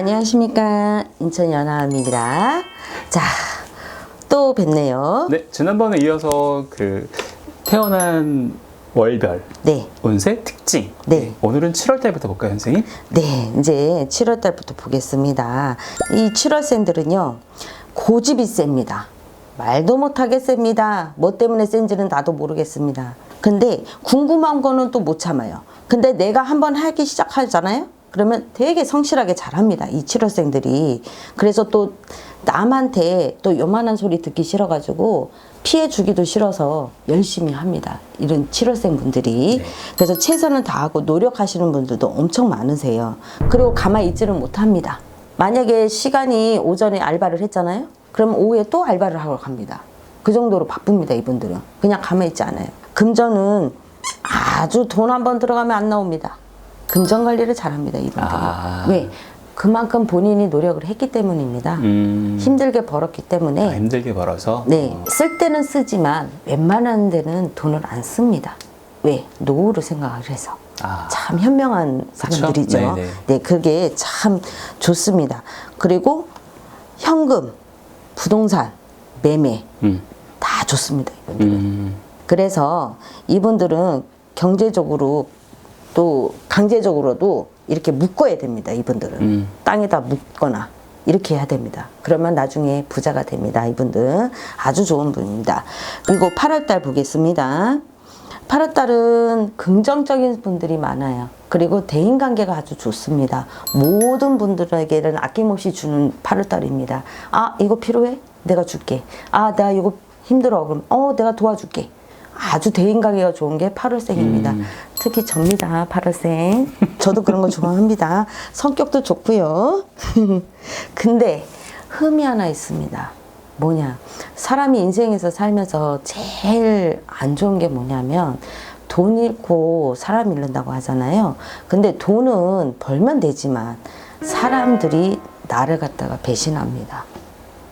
안녕하십니까 인천 연아입니다. 자, 또 뵙네요. 네, 지난번에 이어서 그 태어난 월별 네, 운세 특징. 네. 오늘은 7월 달부터 볼까요, 선생님? 네, 이제 7월 달부터 보겠습니다. 이 7월생들은요 고집이 셉니다. 말도 못하게 셉니다. 뭐 때문에 센지는 나도 모르겠습니다. 근데 궁금한 거는 또 못 참아요. 근데 내가 한번 하기 시작하잖아요? 그러면 되게 성실하게 잘합니다. 이 7월생들이. 그래서 또 남한테 또 요만한 소리 듣기 싫어가지고 피해 주기도 싫어서 열심히 합니다. 이런 7월생 분들이. 그래서 최선을 다하고 노력하시는 분들도 엄청 많으세요. 그리고 가만히 있지를 못합니다. 만약에 시간이 오전에 알바를 했잖아요? 그럼 오후에 또 알바를 하러 갑니다. 그 정도로 바쁩니다, 이분들은. 그냥 가만히 있지 않아요. 금전은 아주 돈 한 번 들어가면 안 나옵니다. 금전 관리를 잘합니다, 이분들은. 아. 왜? 그만큼 본인이 노력을 했기 때문입니다. 음. 힘들게 벌었기 때문에 아, 힘들게 벌어서. 네, 어. 쓸 때는 쓰지만 웬만한 데는 돈을 안 씁니다. 왜? 노후를 생각을 해서. 아. 참 현명한 사람들이죠. 네네. 네, 그게 참 좋습니다. 그리고 현금, 부동산, 매매 음. 다 좋습니다. 이분들은. 음. 그래서 이분들은 경제적으로 또 강제적으로도 이렇게 묶어야 됩니다. 이분들은 음. 땅에다 묶거나 이렇게 해야 됩니다. 그러면 나중에 부자가 됩니다. 이분들 아주 좋은 분입니다. 그리고 8월달 보겠습니다. 8월달은 긍정적인 분들이 많아요. 그리고 대인관계가 아주 좋습니다. 모든 분들에게는 아낌없이 주는 8월달입니다. 아 이거 필요해? 내가 줄게. 아 나 이거 힘들어. 그럼 어 내가 도와줄게. 아주 대인관계가 좋은 게 8월생입니다. 특히 접니다, 8월생. 저도 그런 거 좋아합니다. 성격도 좋고요. 근데 흠이 하나 있습니다. 뭐냐? 사람이 인생에서 살면서 제일 안 좋은 게 뭐냐면 돈 잃고 사람 잃는다고 하잖아요. 근데 돈은 벌면 되지만 사람들이 나를 갖다가 배신합니다.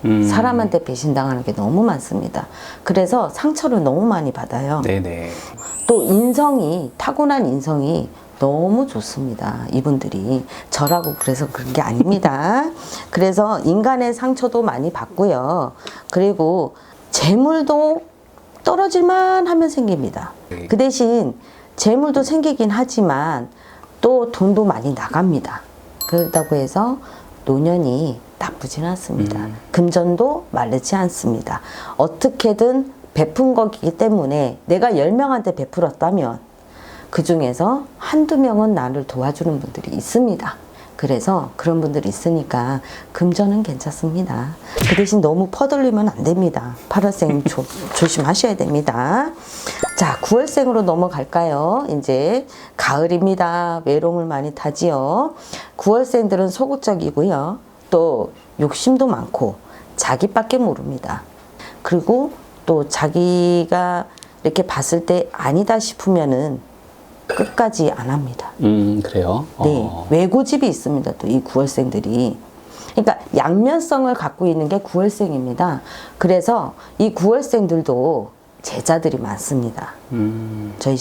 음. 사람한테 배신당하는 게 너무 많습니다. 그래서 상처를 너무 많이 받아요. 네네. 또 인성이 타고난 인성이 너무 좋습니다. 이분들이 저라고 그래서 그런 게 아닙니다. 그래서 인간의 상처도 많이 받고요. 그리고 재물도 떨어질만 하면 생깁니다. 그 대신 재물도 생기긴 하지만 또 돈도 많이 나갑니다. 그렇다고 해서 노년이 나쁘진 않습니다. 금전도 마르지 않습니다. 어떻게든 베푼 거기 때문에 내가 10명한테 베풀었다면 그 중에서 한두 명은 나를 도와주는 분들이 있습니다. 그래서 그런 분들이 있으니까 금전은 괜찮습니다. 그 대신 너무 퍼들리면 안 됩니다. 8월생 조, 조심하셔야 됩니다. 자, 9월생으로 넘어갈까요? 이제 가을입니다. 외로움을 많이 타지요. 9월생들은 소극적이고요. 또 욕심도 많고 자기밖에 모릅니다. 그리고 또 자기가 이렇게 봤을 때 아니다 싶으면은 끝까지 안 합니다. 음, 그래요? 네, 어. 외고집이 있습니다. 또이 구월생들이. 그러니까 양면성을 갖고 있는 게 구월생입니다. 그래서 이 구월생들도 제자들이 많습니다. 음. 저희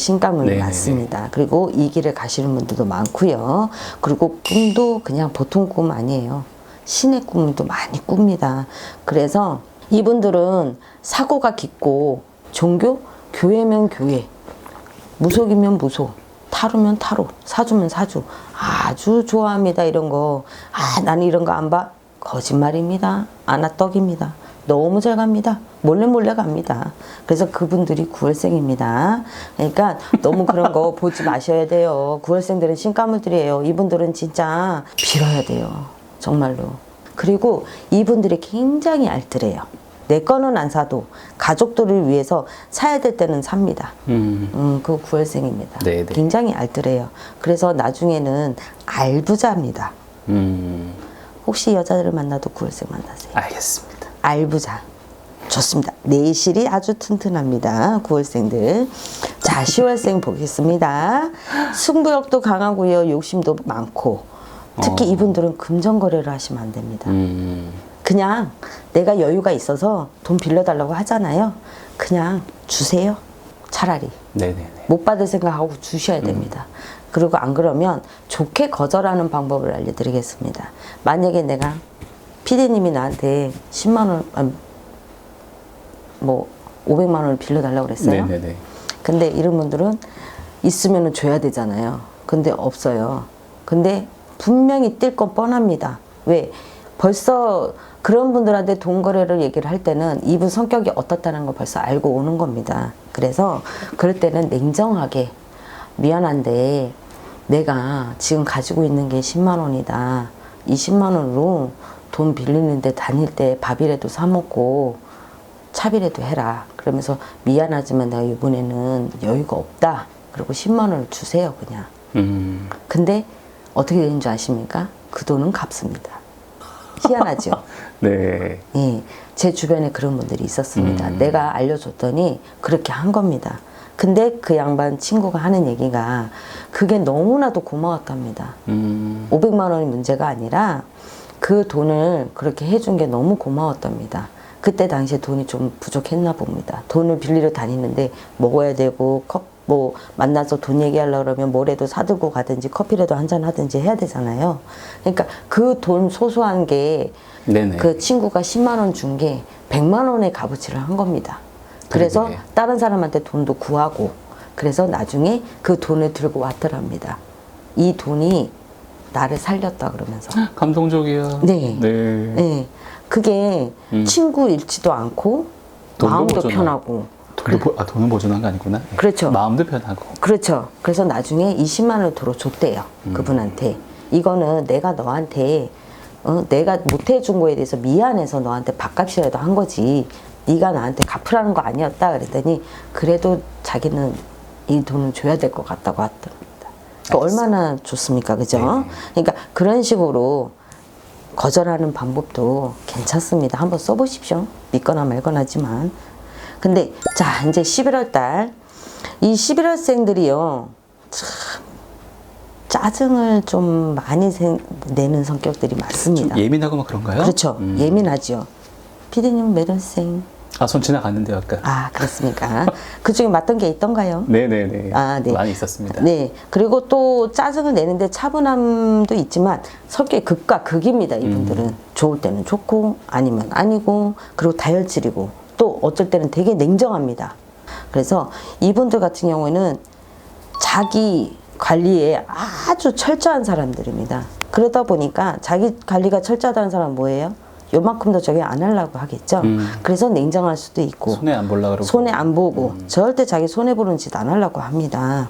네네네. 많습니다. 그리고 이 길을 가시는 분들도 많고요. 그리고 꿈도 그냥 보통 꿈 아니에요. 신의 꿈도 많이 꿉니다. 그래서 이분들은 사고가 깊고 종교 교회면 교회, 무속이면 무속, 타로면 타로, 사주면 사주. 아주 좋아합니다. 이런 거. 아, 나는 이런 거 안 봐. 거짓말입니다. 아나떡입니다. 너무 잘 갑니다. 몰래 몰래 갑니다. 그래서 그분들이 구월생입니다. 그러니까 너무 그런 거 보지 마셔야 돼요. 구월생들은 신가물들이에요. 이분들은 진짜 빌어야 돼요. 정말로. 그리고 이분들이 굉장히 알뜰해요. 내 거는 안 사도 가족들을 위해서 사야 될 때는 삽니다. 음. 음, 그 구월생입니다. 네네. 굉장히 알뜰해요. 그래서 나중에는 알부자입니다. 음. 혹시 여자들을 만나도 구월생 만나세요. 알겠습니다. 알부자. 좋습니다. 내실이 아주 튼튼합니다. 9월생들. 자, 10월생 보겠습니다. 승부욕도 강하고요. 욕심도 많고. 특히 어. 이분들은 금전 거래를 하시면 안 됩니다. 음. 그냥 내가 여유가 있어서 돈 빌려달라고 하잖아요. 그냥 주세요. 차라리 네네네. 못 받을 생각하고 주셔야 됩니다. 그리고 안 그러면 좋게 거절하는 방법을 알려드리겠습니다. 만약에 내가 피디님이 나한테 10만 원, 아, 뭐 500만 원을 빌려달라고 그랬어요. 네네네. 근데 이런 분들은 있으면 줘야 되잖아요. 근데 없어요. 근데 분명히 뛸 건 뻔합니다. 왜? 벌써 그런 분들한테 돈 거래를 얘기를 할 때는 이분 성격이 어떻다는 걸 벌써 알고 오는 겁니다. 그래서 그럴 때는 냉정하게 미안한데 내가 지금 가지고 있는 게 10만 원이다. 이 10만 원으로 돈 빌리는데 다닐 때 밥이라도 사 먹고 차비라도 해라. 그러면서 미안하지만 내가 이번에는 여유가 없다. 그리고 10만 원을 주세요, 그냥. 음. 근데 어떻게 되는 줄 아십니까? 그 돈은 갚습니다. 희한하죠? 네. 예. 제 주변에 그런 분들이 있었습니다. 음. 내가 알려줬더니 그렇게 한 겁니다. 근데 그 양반 친구가 하는 얘기가 그게 너무나도 고마웠답니다. 음. 500만 원이 문제가 아니라 그 돈을 그렇게 해준 게 너무 고마웠답니다. 그때 당시에 돈이 좀 부족했나 봅니다. 돈을 빌리러 다니는데 먹어야 되고 컵, 뭐 만나서 돈 얘기하려고 그러면 뭐라도 사들고 가든지 커피라도 한 잔 하든지 해야 되잖아요. 그러니까 그 돈 소소한 게그 네네. 친구가 10만 원 준 게 100만 원의 값어치를 한 겁니다. 그래서 그러게. 다른 사람한테 돈도 구하고 그래서 나중에 그 돈을 들고 왔더랍니다. 이 돈이 나를 살렸다 그러면서. 감동적이야. 네. 네. 네. 그게 음. 친구일지도 않고 마음도 편하고 돈을, 보, 아, 돈을 보존한 거 아니구나. 네. 그렇죠. 마음도 편하고. 그렇죠. 그래서 나중에 20만 원을 도로 줬대요. 음. 그분한테. 이거는 내가 너한테 어, 내가 못 해준 거에 대해서 미안해서 너한테 밥값이라도 한 거지. 네가 나한테 갚으라는 거 아니었다 그랬더니 그래도 자기는 이 돈을 줘야 될 것 같다고 하더랍니다. 그러니까 얼마나 좋습니까, 그죠? 네. 그러니까 그런 식으로 거절하는 방법도 괜찮습니다. 한번 써보십시오. 믿거나 말거나지만. 근데 자 이제 11월 달 이 11월생들이요 참 짜증을 좀 많이 생- 내는 성격들이 좀 많습니다. 예민하고 막 그런가요? 그렇죠. 음. 예민하지요. 피디님 몇 월생? 아, 손 지나갔는데요, 아까. 아 그렇습니까? 그 중에 맞던 게 있던가요? 네네네. 아, 네. 많이 있었습니다. 네. 그리고 또 짜증을 내는데 차분함도 있지만 성격이 극과 극입니다. 이분들은 음. 좋을 때는 좋고 아니면 아니고 그리고 다혈질이고 또 어쩔 때는 되게 냉정합니다. 그래서 이분들 같은 경우에는 자기 관리에 아주 철저한 사람들입니다. 그러다 보니까 자기 관리가 철저하다는 사람은 뭐예요? 요만큼 더 저기 안 하려고 하겠죠. 음. 그래서 냉정할 수도 있고 손에 안 볼라 그러고. 손해 안 보고 절대 자기 손해 보는 짓 안 하려고 합니다.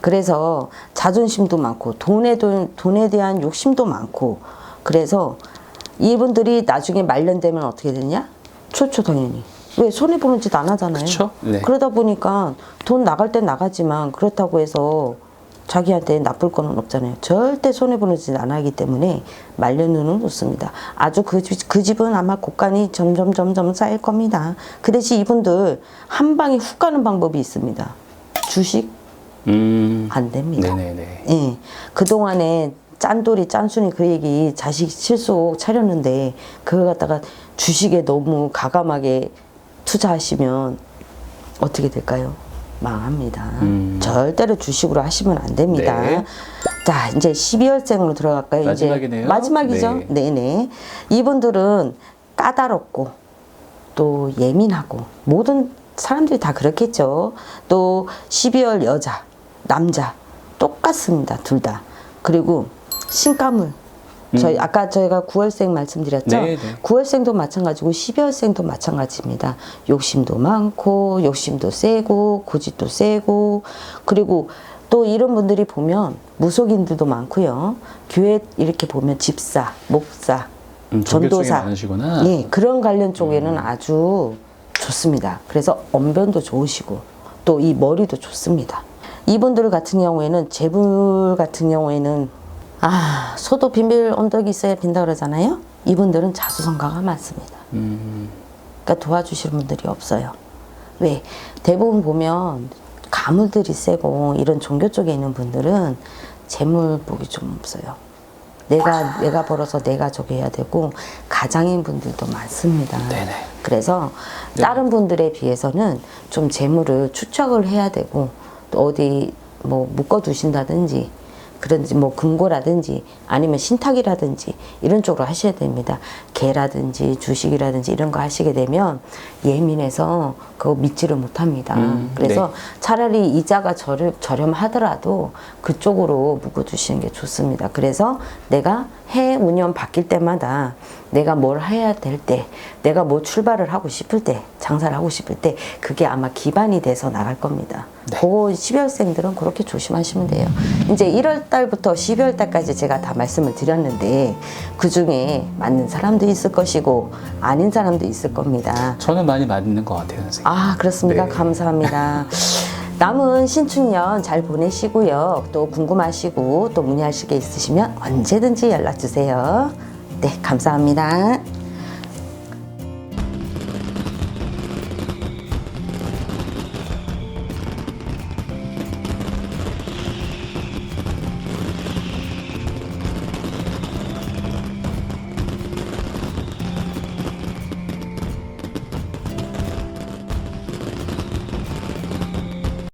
그래서 자존심도 많고 돈에 돈, 돈에 대한 욕심도 많고 그래서 이분들이 나중에 말년되면 어떻게 되냐? 좋죠 당연히. 왜 손해 보는 짓 안 하잖아요. 그쵸? 네. 그러다 보니까 돈 나갈 땐 나가지만 그렇다고 해서 자기한테 나쁠 거는 없잖아요. 절대 손해 보는 짓 안 하기 때문에 말년운은 좋습니다. 아주 그, 집- 그 집은 아마 곡간이 점점 점점 쌓일 겁니다. 그 대신 이분들 한 방에 훅 가는 방법이 있습니다. 주식 음. 안 됩니다. 네네네. 예. 그동안에 짠돌이 짠순이 그 얘기 자식 실속 차렸는데 그걸 갖다가 주식에 너무 가감하게 투자하시면 어떻게 될까요? 망합니다. 음. 절대로 주식으로 하시면 안 됩니다. 네. 자, 이제 12월생으로 들어갈까요? 마지막이네요. 이제 마지막이죠. 네. 네. 네 이분들은 까다롭고 또 예민하고 모든 사람들이 다 그렇겠죠. 또 12월 여자, 남자 똑같습니다. 둘 다. 그리고 신가물. 저희 아까 저희가 9월생 말씀드렸죠. 음. 네, 네. 9월생도 마찬가지고 12월생도 마찬가지입니다. 욕심도 많고 욕심도 세고 고집도 세고 그리고 또 이런 분들이 보면 무속인들도 많고요. 교회 이렇게 보면 집사, 목사, 음, 전도사. 음. 예, 그런 관련 쪽에는 아주 좋습니다. 그래서 언변도 좋으시고 또 이 머리도 좋습니다. 이분들 같은 경우에는 재물 같은 경우에는 아 소도 빈빌 언덕이 있어야 빈다 그러잖아요. 이분들은 자수성가가 많습니다. 음. 그러니까 도와주시는 분들이 없어요. 왜? 대부분 보면 가물들이 세고 이런 종교 쪽에 있는 분들은 재물 복이 좀 없어요. 내가 내가 벌어서 내가 저기 해야 되고 가장인 분들도 많습니다. 네네. 그래서 네. 다른 분들에 비해서는 좀 재물을 추적을 해야 되고 또 어디 뭐 묶어 두신다든지 그런지 뭐 금고라든지 아니면 신탁이라든지 이런 쪽으로 하셔야 됩니다. 개라든지 주식이라든지 이런 거 하시게 되면 예민해서 그거 믿지를 못합니다. 음, 그래서 네. 차라리 이자가 저렴, 저렴하더라도 그쪽으로 묶어두시는 게 좋습니다. 그래서 내가 해 운영 바뀔 때마다 내가 뭘 해야 될 때, 내가 뭐 출발을 하고 싶을 때, 장사를 하고 싶을 때, 그게 아마 기반이 돼서 나갈 겁니다. 네. 그거 12월생들은 그렇게 조심하시면 돼요. 이제 1월 달부터 12월 달까지 제가 다 말씀을 드렸는데, 그 중에 맞는 사람도 있을 것이고, 아닌 사람도 있을 겁니다. 저는 많이 맞는 것 같아요, 선생님. 아, 그렇습니까? 네. 감사합니다. 남은 신축년 잘 보내시고요. 또 궁금하시고 또 문의하실 게 있으시면 언제든지 연락 주세요. 네, 감사합니다.